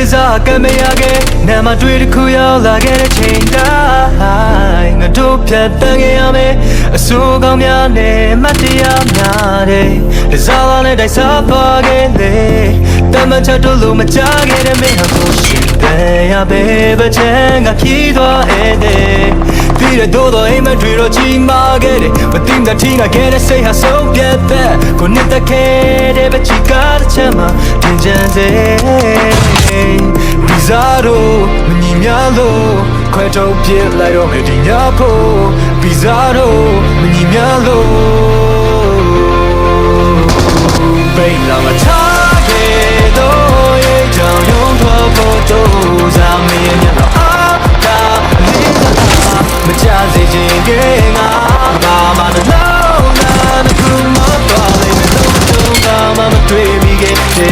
တစားကမရခဲ့နာမတွေ့တစ်ခုရောက်လာခဲ့တဲ့ချိန်တိုင်းငါတို့ဖြတ်တန်းခဲ့ရမယ်အဆိုးကောင်းများနဲ့မတ်တရားများတဲ့တစားလာနဲ့တိုက်စားသွားခဲ့လေတမန်ချက်တို့လိုမကြခဲ့တဲ့မင်းဟာကိုရှင်တယ်ရပဲဘချမ်းကဖြီးသွားတဲ့ပြီးတဲ့တို့တော့အိမ်မတွေတော့ကြီးမာခဲ့တယ်မတင်တဲ့ထင်းကခဲ့တဲ့စိတ်ဟာဆုံးပြတ်တဲ့ကိုနှစ်သက်ခဲ့တဲ့ဘချီကားတဲ့ချမ်းမှာတင်ကြံစေဒီစား တို့မညီများလို့ခွဲထုတ်ပြစ်လိုက်တော့မယ်ဒီညဖို့ဗီဇာတို့မညီများလို့ပိတ်လာမထားခဲ့တော့ရဲ့ကြောင့်ရုံးထွက်ဖို့တို့စားမင်းညတော့အားတာလေးသာမချစေခြင်းကငါဘာမှမလုပ်နိုင်ဘူးမတော်လေးမလုံးတော့ဘာမှမတွေ့မိခဲ့တဲ့